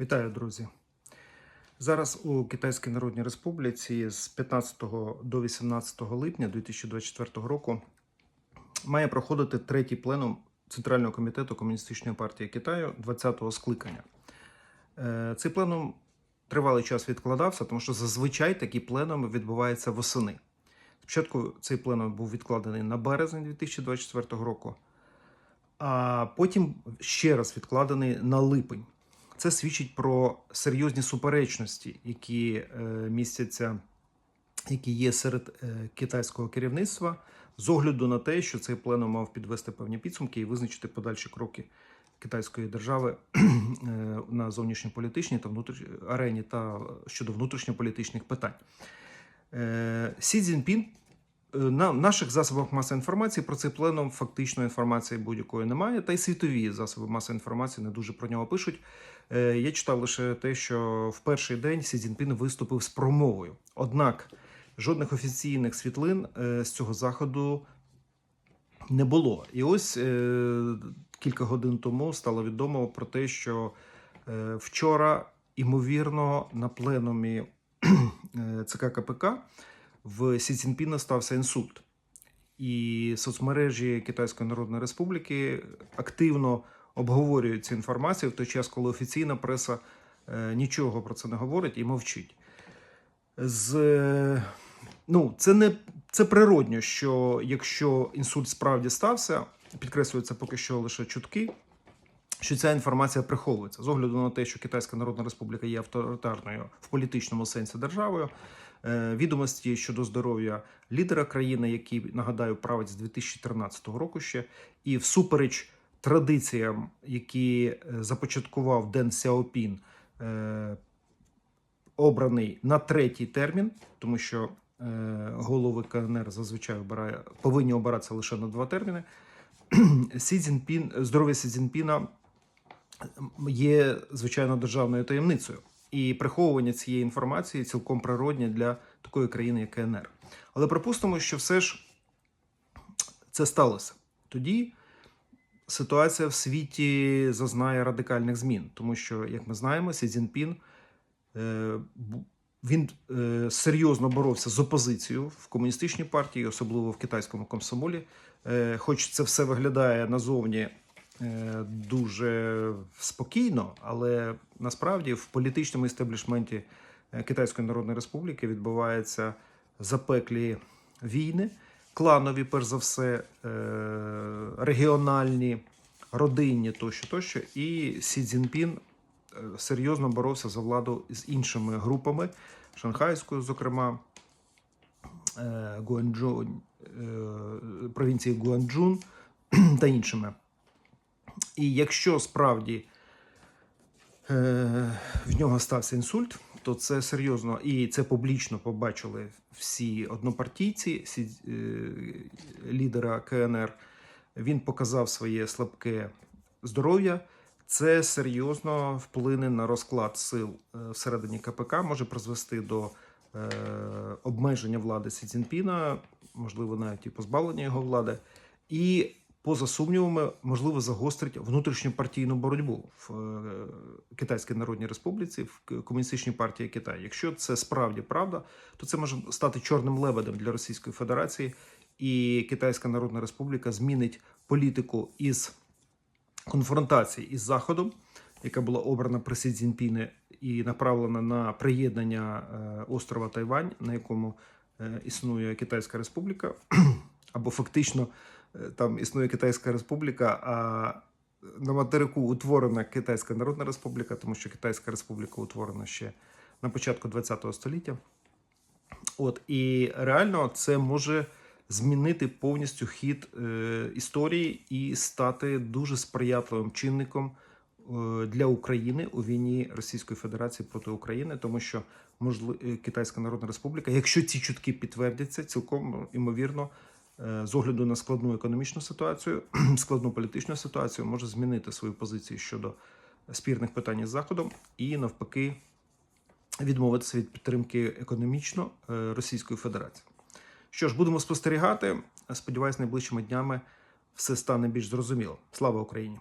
Вітаю, друзі. Зараз у Китайській Народній Республіці з 15 до 18 липня 2024 року має проходити третій пленум Центрального комітету Комуністичної партії Китаю 20-го скликання. Е, Цей пленум тривалий час відкладався, тому що зазвичай такі пленуми відбуваються восени. Спочатку цей пленум був відкладений на березень 2024 року, а потім ще раз відкладений на липень. Це свідчить про серйозні суперечності, які е, містяться, які є серед е, китайського керівництва, з огляду на те, що цей пленум мав підвести певні підсумки і визначити подальші кроки китайської держави е, на зовнішньополітичній та внутріш... арені та щодо внутрішньополітичних питань. Сі Цзіньпін на наших засобах масової інформації про цей пленум фактично інформації будь-якої немає, та й світові засоби масової інформації не дуже про нього пишуть. Е, Я читав лише те, що в перший день Сі Цзіньпін виступив з промовою. Однак жодних офіційних світлин е, з цього заходу не було. І ось е, кілька годин тому стало відомо про те, що е, вчора, ймовірно, на пленумі е, ЦК КПК в Сі Цзіньпіна стався інсульт. І соцмережі Китайської Народної Республіки активно обговорюють цю інформацію в той час, коли офіційна преса е, нічого про це не говорить і мовчить. З, е, ну, це, не, це природньо, що якщо інсульт справді стався, підкреслюється поки що лише чутки, що ця інформація приховується з огляду на те, що Китайська Народна Республіка є авторитарною в політичному сенсі державою. Е, Відомості щодо здоров'я лідера країни, який нагадаю править з 2013 року ще, і всупереч традиціям, які е, започаткував Ден Сяопін, е, обраний на третій термін, тому що голови КНР зазвичай обирає, повинні обиратися лише на два терміни. Сі Цзіньпін, здоров'я Сі Цзіньпіна є звичайно державною таємницею. І приховування цієї інформації цілком природне для такої країни, як КНР. Але припустимо, що все ж це сталося. Тоді ситуація в світі зазнає радикальних змін, тому що, як ми знаємо, Сі Цзіньпін е, він е, серйозно боровся з опозицією в комуністичній партії, особливо в китайському комсомолі. Е, Хоч це все виглядає назовні дуже спокійно, але насправді в політичному істеблішменті е, Китайської Народної Республіки відбуваються запеклі війни, кланові, перш за все, е, регіональні, родинні тощо, тощо. І Сі Цзіньпін е, серйозно боровся за владу з іншими групами, шанхайською, зокрема, е, Гуанчжоу, е, провінції Гуанчжун та іншими. І якщо справді е, в нього стався інсульт, то це серйозно і це публічно побачили всі однопартійці, всі е, лідера КНР. Він показав своє слабке здоров'я. Це серйозно вплине на розклад сил е, всередині КПК, може призвести до е, обмеження влади Сі Цзіньпіна, можливо, навіть і позбавлення його влади. І поза сумнівами, можливо, загострить внутрішньопартійну боротьбу в е, Китайській Народній Республіці, в Комуністичній партії Китаю. Якщо це справді правда, то це може стати чорним лебедем для Російської Федерації, і Китайська Народна Республіка змінить політику із конфронтації із Заходом, яка була обрана при Сі Цзіньпіні і направлена на приєднання е, острова Тайвань, на якому е, існує Китайська Республіка, або фактично там існує Китайська Республіка, а на материку утворена Китайська Народна Республіка, тому що Китайська Республіка утворена ще на початку ХХ століття. От і реально це може змінити повністю хід е, історії і стати дуже сприятливим чинником е, для України у війні Російської Федерації проти України, тому що можливо Китайська Народна Республіка, якщо ці чутки підтвердяться, цілком імовірно. Е, З огляду на складну економічну ситуацію, складну політичну ситуацію, може змінити свою позицію щодо спірних питань із Заходом і навпаки відмовитися від підтримки економічно е, Російської Федерації. Що ж, будемо спостерігати. Сподіваюсь, найближчими днями все стане більш зрозуміло. Слава Україні!